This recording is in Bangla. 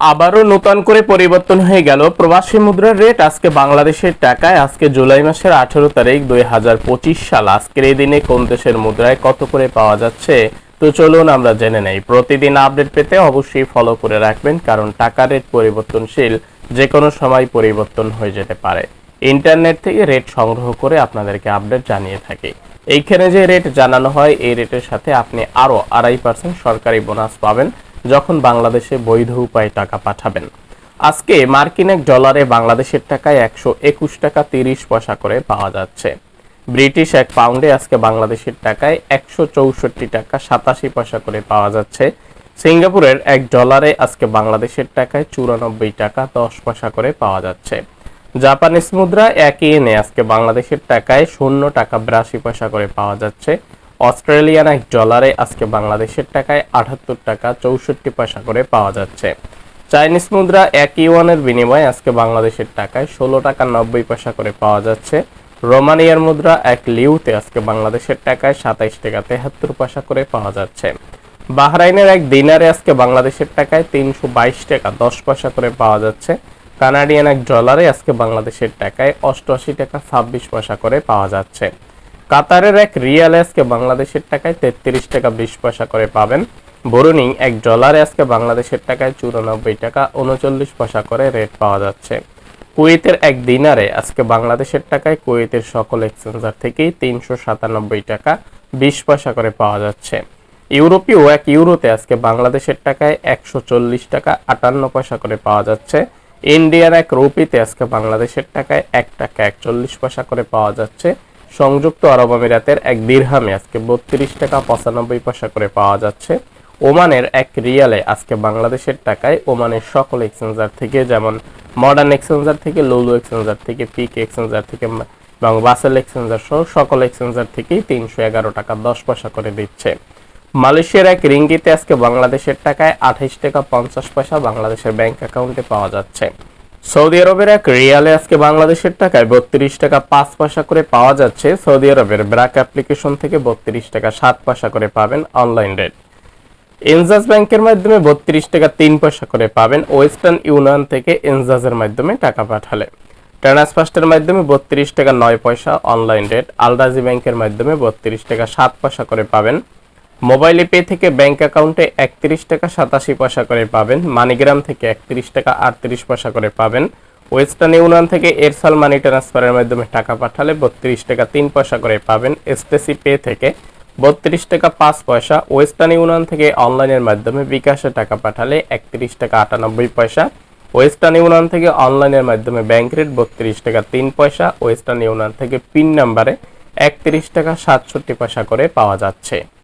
আবারও নতুন করে পরিবর্তন হয়ে গেল প্রবাসী মুদ্রার রেট। আজকে বাংলাদেশের টাকায়, আজকে জুলাই মাসের আঠারো তারিখ দুই হাজার পঁচিশ সাল। আজকের এই দিনে কোন দেশের মুদ্রায় কত করে পাওয়া যাচ্ছে? তো চলুন আমরা জেনে নেই। প্রতিদিন আপডেট পেতে অবশ্যই ফলো করে রাখবেন, কারণ টাকা রেট পরিবর্তনশীল যে কোনো সময় পরিবর্তন হয়ে যেতে পারে। ইন্টারনেট থেকে রেট সংগ্রহ করে আপনাদেরকে আপডেট জানিয়ে থাকি। এইখানে যে রেট জানানো হয়, এই রেটের সাথে আপনি আরও আড়াই পার্সেন্ট সরকারি বোনাস পাবেন। যখন বাংলাদেশে বৈধ উপায়ে টাকা পাঠাবেন। আজকে মার্কিন এক ডলারে বাংলাদেশের টাকায় একশো একুশ টাকা তিরিশ পয়সা করে পাওয়া যাচ্ছে। ব্রিটিশ এক পাউন্ডে আজকে বাংলাদেশের টাকায় একশো চৌষট্টি টাকা সাতাশি পয়সা করে পাওয়া যাচ্ছে। সিঙ্গাপুরের এক ডলারে আজকে বাংলাদেশের টাকায় চুরানব্বই টাকা দশ পয়সা করে পাওয়া যাচ্ছে। জাপানিজ মুদ্রা এক এনে আজকে বাংলাদেশের টাকায় শূন্য টাকা বিরাশি পয়সা করে পাওয়া যাচ্ছে। অস্ট্রেলিয়ান এক ডলারে আজকে বাংলাদেশের টাকায় আটাত্তর টাকা চৌষট্টি পয়সা করে পাওয়া যাচ্ছে। চাইনিজ মুদ্রা এক ইউয়ানের বিনিময়ে আজকে বাংলাদেশের টাকায় ষোলো টাকা নব্বই পয়সা করে পাওয়া যাচ্ছে। রোমানিয়ার মুদ্রা এক লিউতে আজকে বাংলাদেশের টাকায় সাতাইশ টাকা তেহাত্তর পয়সা করে পাওয়া যাচ্ছে। বাহরাইনের এক দিনারে আজকে বাংলাদেশের টাকায় তিনশো বাইশ টাকা দশ পয়সা করে পাওয়া যাচ্ছে। কানাডিয়ান এক ডলারে আজকে বাংলাদেশের টাকায় অষ্টআশি টাকা ছাব্বিশ পয়সা করে পাওয়া যাচ্ছে। কাতারের এক রিয়াল আজকে বাংলাদেশের টাকায় তেত্রিশ টাকা বিশ পয়সা করে পাবেন। বরুণী এক ডলারে আজকে বাংলাদেশের টাকায় চুরানব্বই টাকা উনচল্লিশ পয়সা করে রেট পাওয়া যাচ্ছে। কুয়েতের এক দিনারে আজকে বাংলাদেশের টাকায় কুয়েতের সকল এক্সচেঞ্জার থেকেই তিনশো সাতানব্বই টাকা বিশ পয়সা করে পাওয়া যাচ্ছে। ইউরোপীয় এক ইউরোতে আজকে বাংলাদেশের টাকায় একশো চল্লিশ টাকা আটান্ন পয়সা করে পাওয়া যাচ্ছে। ইন্ডিয়ার এক রুপিতে আজকে বাংলাদেশের টাকায় এক টাকা একচল্লিশ পয়সা করে পাওয়া যাচ্ছে। সংযুক্ত আরব আমিরাতের এক দিরহামে আজকে বত্রিশ টাকা পঁচানব্বই পয়সা করে পাওয়া যাচ্ছে। ওমানের এক রিয়ালে আজকে বাংলাদেশের টাকায় ওমানের সকল এক্সচেঞ্জার থেকে যেমন মডার্ন এক্সচেঞ্জার থেকে লুলু এক্সচেঞ্জার থেকে পিক এক্সচেঞ্জার থেকে এবং বাসেল এক্সচেঞ্জার সহ সকল এক্সচেঞ্জার থেকেই তিনশো এগারো টাকা দশ পয়সা করে দিচ্ছে। মালয়েশিয়ার এক রিঙ্গিতে আজকে বাংলাদেশের টাকায় আঠাইশ টাকা পঞ্চাশ পয়সা বাংলাদেশের ব্যাংক অ্যাকাউন্টে পাওয়া যাচ্ছে। সৌদি আরবের এক রিয়ালে আজকে বাংলাদেশের টাকায় বত্রিশ টাকা পাঁচ পয়সা করে পাওয়া যাচ্ছে। সৌদি আরবের ব্র্যাক অ্যাপ্লিকেশন থেকে বত্রিশ টাকা সাত পয়সা করে পাবেন অনলাইন রেট। এনজাস ব্যাংকের মাধ্যমে বত্রিশ টাকা তিন পয়সা করে পাবেন। ওয়েস্টার্ন ইউনিয়ন থেকে এনজাসের মাধ্যমে টাকা পাঠালে। ট্রান্সফার্স্টের মাধ্যমে বত্রিশ টাকা নয় পয়সা অনলাইন রেট। আলরাজি ব্যাংকের মাধ্যমে বত্রিশ টাকা সাত পয়সা করে পাবেন। মোবাইলে পে থেকে ব্যাংক অ্যাকাউন্টে একত্রিশ টাকা সাতাশি পয়সা করে পাবেন, মানিগ্রাম থেকে একত্রিশ টাকা আটত্রিশ পয়সা করে পাবেন, ওয়েস্টার্ন ইউনিয়ন থেকে এরসাল মানি ট্রান্সফারের মাধ্যমে টাকা পাঠালে বত্রিশ টাকা তিন পয়সা করে পাবেন, এসটিসি পে থেকে বত্রিশ টাকা পাঁচ পয়সা, ওয়েস্টার্ন ইউনিয়ন থেকে অনলাইনের মাধ্যমে বিকাশে টাকা পাঠালে একত্রিশ টাকা আটানব্বই পয়সা, ওয়েস্টার্ন ইউনিয়ন থেকে অনলাইনের মাধ্যমে ব্যাংক রেট বত্রিশ টাকা তিন পয়সা, ওয়েস্টার্ন ইউনিয়ন থেকে পিন নাম্বারে একত্রিশ টাকা সাতষট্টি পয়সা করে পাওয়া যাচ্ছে।